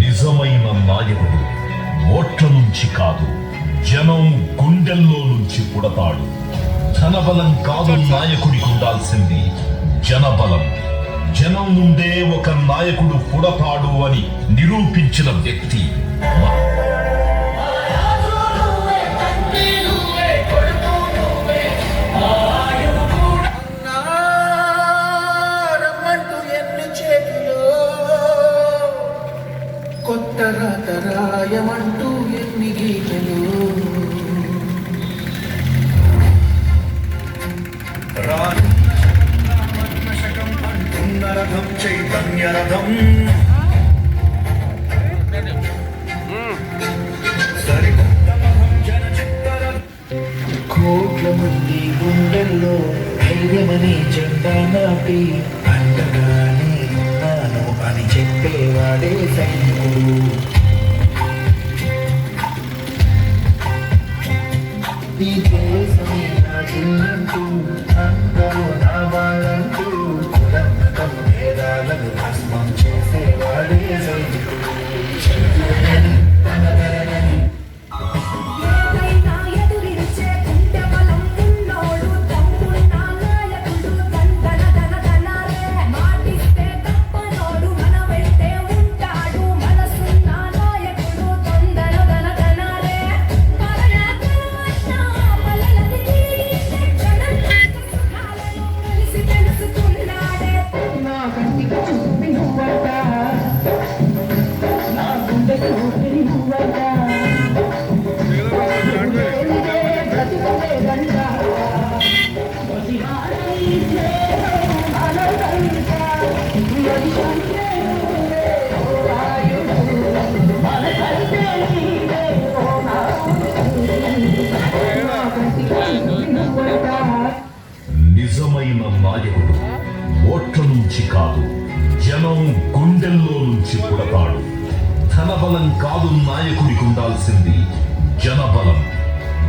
నిజమైన నాయకుడు ఓట్ల నుంచి కాదు. జనం గుండెల్లో నుంచి పుడతాడు. ధనబలం కాదు నాయకుడికి ఉండాల్సింది జనబలం. జనం నుండే ఒక నాయకుడు పుడతాడు అని నిరూపించిన వ్యక్తి కొత్త రాతరాయమంటూ ఎన్ని గీతలు? రథం రథం కోట్ల మంది గుండెల్లో ధైర్యమని జెండా నాటి చెప్పేవాడే సైనికుడు ఈ దేశమే నా చిన్నంటూ అందరూ నా వాళ్ళంటూ కులంకం భేదాలను భస్మం చేసేవాడే సైనికుడు. నిజమైన నాయకుడు ఓట్ల నుంచి కాదు జనం గుండెల్లో నుంచి పుడతాడు. ధనబలం కాదు నాయకుడికి ఉండాల్సింది జనబలం.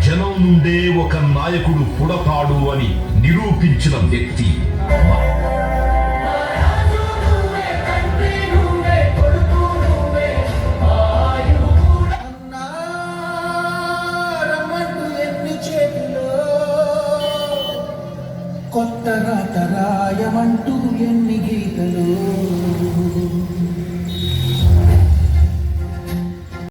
జనం నుండే ఒక నాయకుడు పుడతాడు అని నిరూపించిన వ్యక్తి కొత్త అన్నా ఎన్ని